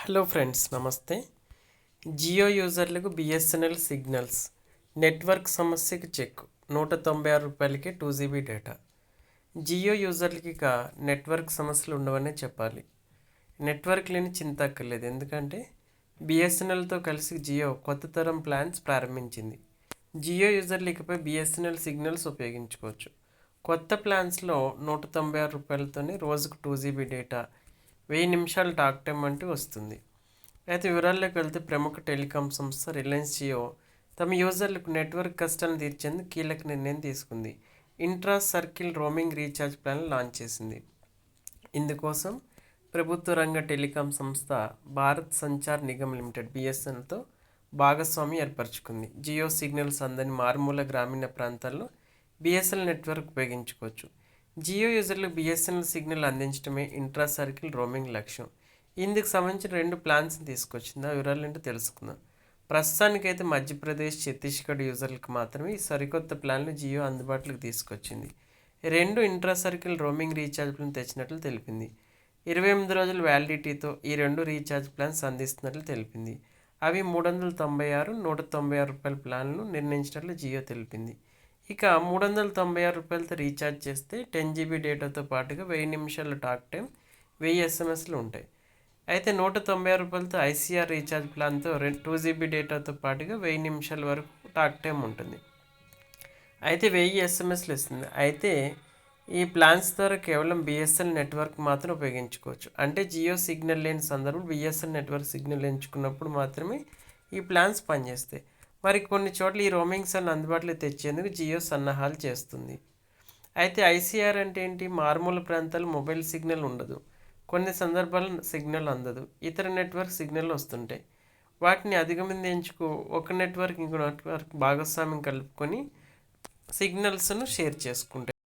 Hello friends నమస్తే. జియో యూజర్లకు BSNL signals. Network సమస్యకి చెక్. నూట తొంభై ఆరు రూపాయలకి టూ జీబీ డేటా. జియో యూజర్లకి ఇక నెట్వర్క్ సమస్యలు ఉండవనే చెప్పాలి. నెట్వర్క్ లేని చింత అక్కర్లేదు. ఎందుకంటే బిఎస్ఎన్ఎల్తో కలిసి జియో కొత్త తరం ప్లాన్స్ ప్రారంభించింది. జియో యూజర్లు ఇకపై బిఎస్ఎన్ఎల్ సిగ్నల్స్ ఉపయోగించుకోవచ్చు. కొత్త ప్లాన్స్లో నూట తొంభై ఆరు రూపాయలతోనే రోజుకు టూ జీబీ డేటా వెయ్యి నిమిషాలు టాక్ టైం అంటూ వస్తుంది. అయితే వివరాల్లోకి వెళ్తే ప్రముఖ టెలికాం సంస్థ రిలయన్స్ జియో తమ యూజర్లకు నెట్వర్క్ కష్టాలను తీర్చేందుకు కీలక నిర్ణయం తీసుకుంది. Intra circle roaming recharge plan launch చేసింది. ఇందుకోసం ప్రభుత్వ రంగ టెలికాం సంస్థ భారత్ సంచార్ నిగమ్ లిమిటెడ్ బిఎస్ఎన్ఎల్తో భాగస్వామి ఏర్పరచుకుంది. జియో సిగ్నల్స్ అందని మారుమూల గ్రామీణ ప్రాంతాల్లో బిఎస్ఎల్ నెట్వర్క్ ఉపయోగించుకోవచ్చు. జియో యూజర్లకు బిఎస్ఎన్ఎల్ సిగ్నల్ అందించడమే ఇంట్రా సర్కిల్ రోమింగ్ లక్ష్యం. ఇందుకు సంబంధించిన రెండు ప్లాన్స్ తీసుకొచ్చింది. ఆ వివరాలు ఏంటో తెలుసుకుందాం. ప్రస్తుతానికైతే మధ్యప్రదేశ్ ఛత్తీస్గఢ్ యూజర్లకు మాత్రమే ఈ సరికొత్త ప్లాన్లు జియో అందుబాటులోకి తీసుకొచ్చింది. రెండు intra circle roaming recharge plan తెచ్చినట్లు తెలిపింది. ఇరవై ఎనిమిది రోజుల వ్యాలిడిటీతో ఈ రెండు రీఛార్జ్ ప్లాన్స్ అందిస్తున్నట్లు తెలిపింది. అవి మూడు వందల తొంభై ఆరు నూట తొంభై ఆరు రూపాయల ప్లాన్లు నిర్ణయించినట్లు జియో తెలిపింది. ఇక మూడు వందల తొంభై ఆరు రూపాయలతో రీఛార్జ్ చేస్తే టెన్ జీబీ డేటాతో పాటుగా వెయ్యి నిమిషాల టాక్ టైం వెయ్యి ఎస్ఎంఎస్లు ఉంటాయి. అయితే నూట తొంభై ఆరు రూపాయలతో ఐసీఆర్ రీఛార్జ్ ప్లాన్తో రెండు టూ జీబీ డేటాతో పాటుగా వెయ్యి నిమిషాల వరకు టాక్ టైం ఉంటుంది. అయితే వెయ్యి ఎస్ఎంఎస్లు ఇస్తుంది. అయితే ఈ ప్లాన్స్ ద్వారా కేవలం బిఎస్ఎల్ నెట్వర్క్ మాత్రం ఉపయోగించుకోవచ్చు. అంటే జియో సిగ్నల్ లేని సందర్భంలో బిఎస్ఎల్ నెట్వర్క్ సిగ్నల్ ఎంచుకున్నప్పుడు మాత్రమే ఈ ప్లాన్స్ పనిచేస్తాయి. మరి కొన్ని చోట్ల ఈ రోమింగ్ సన్ అందుబాటులో తెచ్చేందుకు జియో సన్నాహాలు చేస్తుంది. అయితే ఐసీఆర్ అంటే ఏంటి? మారుమూల ప్రాంతాలు మొబైల్ సిగ్నల్ ఉండదు. కొన్ని సందర్భాల్లో సిగ్నల్ అందదు. ఇతర నెట్వర్క్ సిగ్నల్ వస్తుంటాయి వాటిని అధిగమించుకు ఒక నెట్వర్క్ ఇంకో నెట్వర్క్ భాగస్వామ్యం కలుపుకొని సిగ్నల్స్ను షేర్ చేసుకుంటాయి